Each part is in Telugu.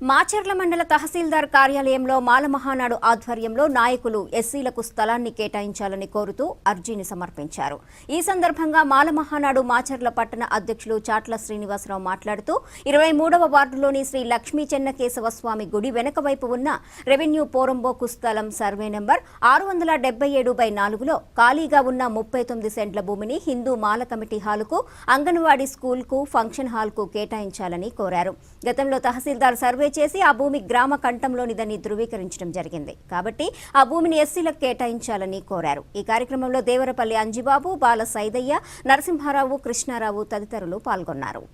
మాచర్ల మండల తహసీల్దార్ కార్యాలయంలో మాల మహానాడు ఆధ్వర్యంలో నాయకులు ఎస్సీలకు స్థలాన్ని కేటాయించాలని కోరుతూ అర్జీని సమర్పించారు. ఈ సందర్భంగా మాలమహానాడు మాచర్ల పట్టణ అధ్యక్షులు చాట్ల శ్రీనివాసరావు మాట్లాడుతూ ఇరవై మూడవ వార్డులోని శ్రీ లక్ష్మీ చెన్నకేశవ స్వామి గుడి వెనక వైపు ఉన్న రెవెన్యూ పోరంబోకు స్థలం సర్వే నెంబర్ ఆరు వందల డెబ్బై ఏడు బై నాలుగులో ఖాళీగా ఉన్న ముప్పై తొమ్మిది సెంట్ల భూమిని హిందూ మాల కమిటీ హాలుకు అంగన్వాడీ స్కూల్కు ఫంక్షన్ హాల్కు కేటాయించాలని కోరారు. గతంలో తహసీల్దార్ సర్వే చేసి ఆ భూమి గ్రామ కంఠంలోనిదని ధృవీకరించడం జరిగింది కాబట్టి ఆ భూమిని ఎస్సీలకు కేటాయించాలని కోరారు ఈ కార్యక్రమంలో దేవరపల్లి అంజిబాబు బాల సైదయ్య నరసింహారావు కృష్ణారావు తదితరులు పాల్గొన్నారు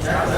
Yeah.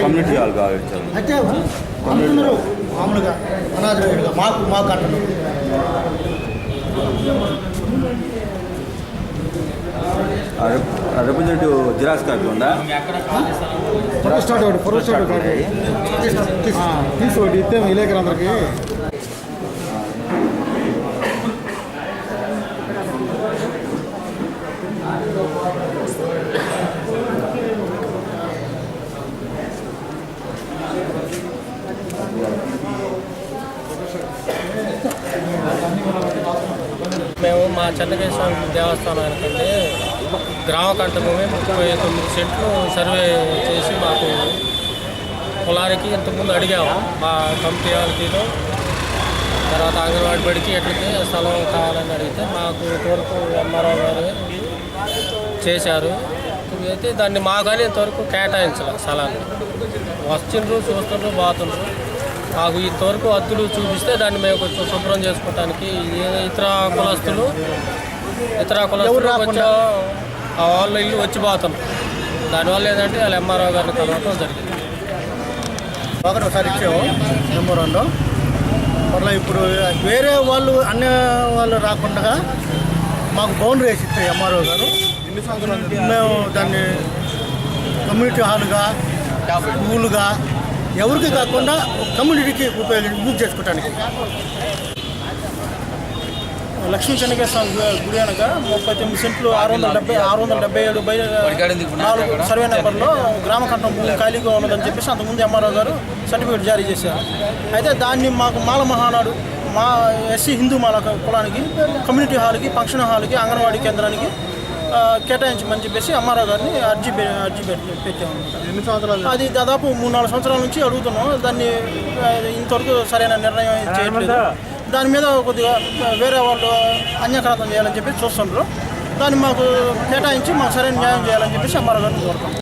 కమ్యూనిటీ హాల్ కావాలి అయితే అమ్ముతున్నారు మామూలుగా అనాథులుగా మాకు మాకు అంటున్నారు రిప్రజెంటేటివ్ జిరాక్స్ కాపీ ఉందా ఫోటో స్టార్ట్ ఒకటి ఫోటో స్టార్ట్ ఒకటి తీసి ఒకటి ఇస్తే విలేకరు అందరికి మా చెన్నకేశ్వర దేవస్థానానికంటే గ్రామ కంట ముప్పై తొమ్మిది సెంట్లు సర్వే చేసి మాకు పొలానికి ఇంతకుముందు అడిగాము మా కమిటీ వాళ్ళకిలో తర్వాత అంగన్వాడి బడికి ఎట్లకి స్థలం కావాలని అడిగితే మాకు ఇంతవరకు ఎంఆర్ఓ గారు చేశారు. అయితే దాన్ని మాగానే ఇంతవరకు కేటాయించాలి స్థలాన్ని. వస్తుండ్రు చూస్తుండ్రు పోతుండ్రు. మాకు ఇంతవరకు అద్దులు చూపిస్తే దాన్ని మేము కొంచెం శుభ్రం చేసుకోవటానికి ఇతర కులస్తులు ఇతర కులస్తులు కొంచెం ఆ వాళ్ళ ఇల్లు వచ్చి పోతున్నారు దానివల్ల ఏంటంటే వాళ్ళ ఎంఆర్ఓ గారిని కలవటం జరిగింది. ఒకటి ఒకసారి ఇచ్చాము మెమోరంలో మళ్ళీ ఇప్పుడు వేరే వాళ్ళు అన్ని వాళ్ళు రాకుండా మాకు బౌండరీ వేసి ఇచ్చాయి ఎంఆర్ఓ గారు. మేము దాన్ని కమ్యూనిటీ హాల్గా స్కూల్గా ఎవరికి కాకుండా కమ్యూనిటీకి ఉపయోగించి యూజ్ చేసుకోవటానికి. లక్ష్మీ చెన్నకేశ్వర గుడి అనగా ముప్పై తొమ్మిది సెంట్లు ఆరు వందల డెబ్బై ఆరు వందల డెబ్బై ఏడు బై నాలుగు సర్వే నెంబర్లో గ్రామ కంఠం భూమి ఖాళీగా ఉన్నదని చెప్పేసి అంతకుముందు ఎంఆర్ఓ గారు సర్టిఫికేట్ జారీ చేశారు. అయితే దాన్ని మాకు మాల మహానాడు మా ఎస్సీ హిందూ మాల కులానికి కమ్యూనిటీ హాల్కి ఫంక్షన్ హాల్కి అంగన్వాడీ కేంద్రానికి కేటాయించమని చెప్పేసి ఎంఆర్ఓ గారిని అర్జీ పె- అర్జీ పెట్టి పెట్టాము ఎన్ని సంవత్సరాలు? అది దాదాపు మూడు నాలుగు సంవత్సరాల నుంచి అడుగుతున్నాం దాన్ని ఇంతవరకు సరైన నిర్ణయం చేయట్లేదు. దాని మీద కొద్దిగా వేరే వాళ్ళు అన్యక్రాంతం చేయాలని చెప్పి చూస్తుండ్రు. దాన్ని మాకు కేటాయించి మాకు సరైన న్యాయం చేయాలని చెప్పేసి ఎంఆర్ఓ గారిని కోరుతాం